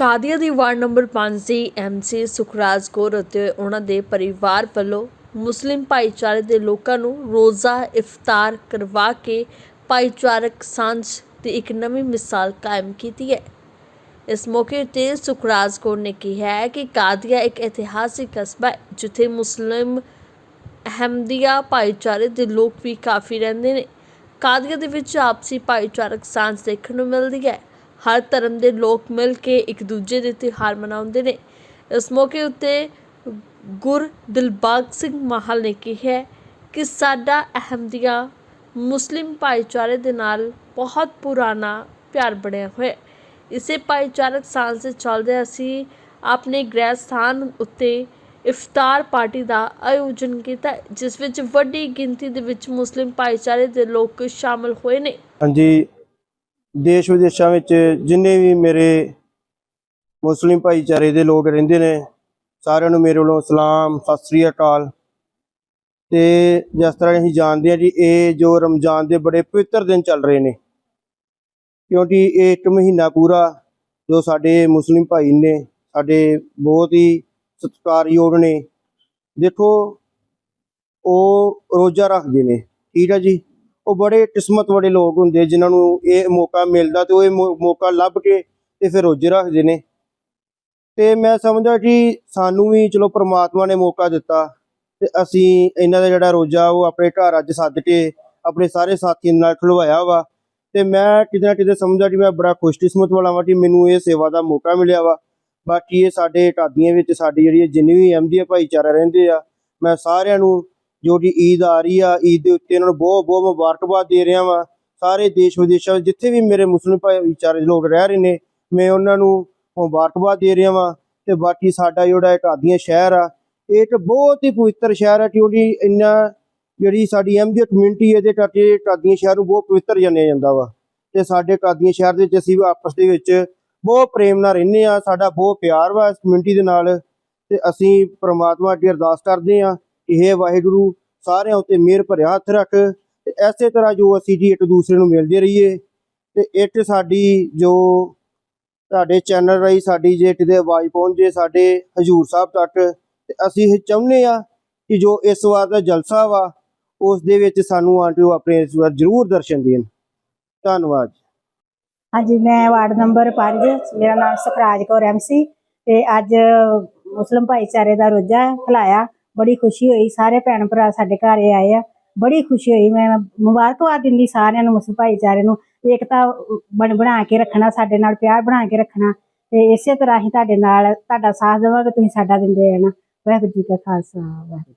ਕਾਦੀਆਂ ਦੀ ward number 5 ਦੀ MC Sukhraj Kaur ਅਤੇ ਉਹਨਾਂ ਦੇ ਪਰਿਵਾਰ ਵੱਲੋਂ ਮੁਸਲਿਮ ਭਾਈਚਾਰੇ ਦੇ ਲੋਕਾਂ ਨੂੰ ਰੋਜ਼ਾ ਇਫਤਾਰ ਕਰਵਾ ਕੇ ਭਾਈਚਾਰਕ ਸਾਂਝ ਦੀ ਇੱਕ ਨਵੀਂ ਮਿਸਾਲ ਕਾਇਮ ਕੀਤੀ ਹੈ। ਇਸ ਮੌਕੇ ਤੇ ਸੁਖਰਾਜ ਕੌਰ ਨੇ ਕਿਹਾ ਹੈ ਕਿ ਕਾਦੀਆ ਇੱਕ ਇਤਿਹਾਸਿਕ ਕਸਬਾ ਹੈ, ਜਿੱਥੇ ਮੁਸਲਿਮ ਅਹਮਦੀਆ ਭਾਈਚਾਰੇ ਦੇ ਲੋਕ ਵੀ ਕਾਫੀ ਰਹਿੰਦੇ ਨੇ। ਕਾਦੀਆਂ ਦੇ ਵਿੱਚ ਆਪਸੀ ਭਾਈਚਾਰਕ ਸਾਂਝ ਦੇਖਣ ਨੂੰ ਮਿਲਦੀ ਹੈ। ਹਰ ਧਰਮ ਦੇ ਲੋਕ ਮਿਲ ਕੇ ਇੱਕ ਦੂਜੇ ਦੇ ਤਿਉਹਾਰ ਮਨਾਉਂਦੇ ਨੇ। ਇਸ ਮੌਕੇ ਉੱਤੇ ਗੁਰ ਦਿਲਬਾਗ ਸਿੰਘ ਮਾਹਲ ਨੇ ਕਿਹਾ ਕਿ ਸਾਡਾ ਅਹਿਮਦੀਆ ਮੁਸਲਿਮ ਭਾਈਚਾਰੇ ਦੇ ਨਾਲ ਬਹੁਤ ਪੁਰਾਣਾ ਪਿਆਰ ਬਣਿਆ ਹੋਇਆ। ਇਸੇ ਭਾਈਚਾਰਕ ਸਾਂਝ ਦੇ ਚੱਲਦੇ ਅਸੀਂ ਆਪਣੇ ਗ੍ਰਹਿ ਸਥਾਨ ਉੱਤੇ ਇਫਤਾਰ ਪਾਰਟੀ ਦਾ ਆਯੋਜਨ ਕੀਤਾ, ਜਿਸ ਵਿੱਚ ਵੱਡੀ ਗਿਣਤੀ ਦੇ ਵਿੱਚ ਮੁਸਲਿਮ ਭਾਈਚਾਰੇ ਦੇ ਲੋਕ ਸ਼ਾਮਲ ਹੋਏ ਨੇ। ਹਾਂਜੀ ਦੇਸ਼ ਵਿਦੇਸ਼ਾਂ ਵਿੱਚ ਜਿੰਨੇ ਵੀ ਮੇਰੇ ਮੁਸਲਿਮ ਭਾਈਚਾਰੇ ਦੇ ਲੋਕ ਰਹਿੰਦੇ ਨੇ, ਸਾਰਿਆਂ ਨੂੰ ਮੇਰੇ ਵੱਲੋਂ ਸਲਾਮ, ਸਤਿ ਸ੍ਰੀ ਅਕਾਲ। ਤੇ ਜਿਸ ਤਰ੍ਹਾਂ ਅਸੀਂ ਜਾਣਦੇ ਹਾਂ ਜੀ, ਇਹ ਜੋ ਰਮਜ਼ਾਨ ਦੇ ਬੜੇ ਪਵਿੱਤਰ ਦਿਨ ਚੱਲ ਰਹੇ ਨੇ, ਕਿਉਂਕਿ ਇਹ ਇੱਕ ਮਹੀਨਾ ਪੂਰਾ ਜੋ ਸਾਡੇ ਮੁਸਲਿਮ ਭਾਈ ਨੇ, ਸਾਡੇ ਬਹੁਤ ਹੀ ਸਤਿਕਾਰਯੋਗ ਨੇ। ਦੇਖੋ, ਉਹ ਰੋਜ਼ਾ ਰੱਖਦੇ ਨੇ, ਠੀਕ ਹੈ ਜੀ? ਉਹ ਬੜੇ ਕਿਸਮਤ ਵਾਲੇ ਲੋਕ ਹੁੰਦੇ ਜਿਨ੍ਹਾਂ ਨੂੰ ਇਹ ਮੌਕਾ ਮਿਲਦਾ ਤੇ ਉਹ ਇਹ ਮੌ- ਮੌਕਾ ਲੱਭ ਕੇ ਤੇ ਫਿਰ ਰੋਜ਼ੇ ਰੱਖਦੇ ਨੇ। ਤੇ ਮੈਂ ਸਮਝਦਾ ਕਿ ਸਾਨੂੰ ਵੀ ਚਲੋ ਪ੍ਰਮਾਤਮਾ ਨੇ ਮੌਕਾ ਦਿੱਤਾ ਤੇ ਅਸੀਂ ਇਹਨਾਂ ਦਾ ਜਿਹੜਾ ਰੋਜ਼ਾ ਉਹ ਆਪਣੇ ਘਰ ਅੱਜ ਸੱਦ ਕੇ ਆਪਣੇ ਸਾਰੇ ਸਾਥੀਆਂ ਨਾਲ ਖੁਲਵਾਇਆ ਵਾ। ਤੇ ਮੈਂ ਕਿਤੇ ਨਾ ਕਿਤੇ ਸਮਝਦਾ ਕਿ ਮੈਂ ਬੜਾ ਖੁਸ਼ਕਿਸਮਤ ਵਾਲਾ ਵਾਂ ਕਿ ਮੈਨੂੰ ਇਹ ਸੇਵਾ ਦਾ ਮੌਕਾ ਮਿਲਿਆ ਵਾ। ਬਾਕੀ ਇਹ ਸਾਡੇ ਕਾਦੀਆਂ ਵਿੱਚ ਸਾਡੀ ਜਿਹੜੀ ਇਹ ਜਿੰਨੀ ਵੀ ਅਹਿਮਦੀਆ ਭਾਈਚਾਰਾ ਰਹਿੰਦੇ ਆ, ਮੈਂ ਸਾਰਿਆਂ ਨੂੰ ਜੋ ਕਿ ਈਦ ਆ ਰਹੀ ਆ, ਈਦ ਦੇ ਉੱਤੇ ਇਹਨਾਂ ਨੂੰ ਬਹੁਤ ਬਹੁਤ ਮੁਬਾਰਕਬਾਦ ਦੇ ਰਿਹਾ ਵਾਂ। ਸਾਰੇ ਦੇਸ਼ ਵਿਦੇਸ਼ਾਂ ਵਿੱਚ ਜਿੱਥੇ ਵੀ ਮੇਰੇ ਮੁਸਲਿਮ ਭਾਈਚਾਰੇ ਦੇ ਲੋਕ ਰਹਿ ਰਹੇ ਨੇ, ਮੈਂ ਉਹਨਾਂ ਨੂੰ ਮੁਬਾਰਕਬਾਦ ਦੇ ਰਿਹਾ ਵਾਂ। ਤੇ ਬਾਕੀ ਸਾਡਾ ਜਿਹੜਾ ਇਹ ਸ਼ਹਿਰ ਆ, ਇਹ ਇੱਕ ਬਹੁਤ ਹੀ ਪਵਿੱਤਰ ਸ਼ਹਿਰ ਆ, ਕਿਉਂਕਿ ਇੰਨਾ ਜਿਹੜੀ ਸਾਡੀ ਅਹਿਮਦੀਆ ਕਮਿਊਨਿਟੀ ਇਹਦੇ ਕਰਕੇ ਢਾਡੀਆਂ ਸ਼ਹਿਰ ਨੂੰ ਬਹੁਤ ਪਵਿੱਤਰ ਜਾਣਿਆ ਜਾਂਦਾ ਵਾ। ਤੇ ਸਾਡੇ ਢਾਡੀਆਂ ਸ਼ਹਿਰ ਦੇ ਵਿੱਚ ਅਸੀਂ ਆਪਸ ਦੇ ਵਿੱਚ ਬਹੁਤ ਪ੍ਰੇਮ ਨਾਲ ਰਹਿੰਦੇ ਆ, ਸਾਡਾ ਬਹੁਤ ਪਿਆਰ ਵਾ ਇਸ ਕਮਿਊਨਿਟੀ ਦੇ ਨਾਲ। ਤੇ ਅਸੀਂ ਪ੍ਰਮਾਤਮਾ ਅੱਗੇ ਅਰਦਾਸ ਕਰਦੇ ਆ ਇਹ ਵਾਹਿਗੁਰੂ, ਸਾਰਿਆਂ ਉਤੇ ਮਿਹਰ ਭਰਿਆ ਹੱਥ ਰੱਖ ਤੇ ਐਸੇ ਤਰ੍ਹਾਂ ਜੋ ਅਸੀਂ ਜੀ ਇੱਕ ਦੂਸਰੇ ਨੂੰ ਮਿਲਦੇ ਰਹੀਏ ਤੇ ਇੱਕ ਸਾਡੀ ਜੋ ਤੁਹਾਡੇ ਚੈਨਲ ਰਾਹੀਂ ਸਾਡੀ ਜੇ ਕਿਤੇ ਆਵਾਜ਼ ਪਹੁੰਚੇ ਸਾਡੇ ਹਜੂਰ ਸਾਹਿਬ ਤੱਕ, ਤੇ ਅਸੀਂ ਇਹ ਚਾਹੁੰਦੇ ਆ ਕਿ ਜੋ ਇਸ ਵਾਰ ਦਾ ਜਲਸਾ ਵਾ, ਉਸ ਦੇ ਵਿੱਚ ਸਾਨੂੰ ਆਂਟੇ ਆਪਣੇ ਇਸ ਵਾਰ ਜ਼ਰੂਰ ਦਰਸ਼ਨ ਦੇਣ। ਧੰਨਵਾਦ ਹਾਂਜੀ, ਮੈਂ ਵਾਰਡ ਨੰਬਰ 5 ਮੇਰਾ ਨਾਮ ਸੁਖਰਾਜ ਕੌਰ ਐਮਸੀ ਤੇ ਅੱਜ ਮੁਸਲਮ ਭਾਈਚਾਰੇ ਦਾ ਰੋਜ਼ਾ ਖਲਾਇਆ। ਬੜੀ ਖੁਸ਼ੀ ਹੋਈ, ਸਾਰੇ ਭੈਣ ਭਰਾ ਸਾਡੇ ਘਰ ਆਏ ਆ। ਬੜੀ ਖੁਸ਼ੀ ਹੋਈ, ਮੈਂ ਮੁਬਾਰਕਬਾਦ ਦਿੰਦੀ ਸਾਰਿਆਂ ਨੂੰ ਮੁਸਲਮ ਭਾਈਚਾਰੇ ਨੂੰ ਏਕਤਾ ਬਣ, ਬਣਾ ਕੇ ਰੱਖਣਾ, ਸਾਡੇ ਨਾਲ ਪਿਆਰ ਬਣਾ ਕੇ ਰੱਖਣਾ, ਤੇ ਇਸੇ ਤਰ੍ਹਾਂ ਹੀ ਤੁਹਾਡੇ ਨਾਲ, ਤੁਹਾਡਾ ਸਾਥ ਦੇਵਾਂਗੇ, ਤੁਸੀਂ ਸਾਡਾ ਦਿੰਦੇ ਰਹਿਣਾ। ਵਾਹਿਗੁਰੂ ਜੀ ਕਾ ਖਾਲਸਾ, ਵਾਹਿਗੁਰੂ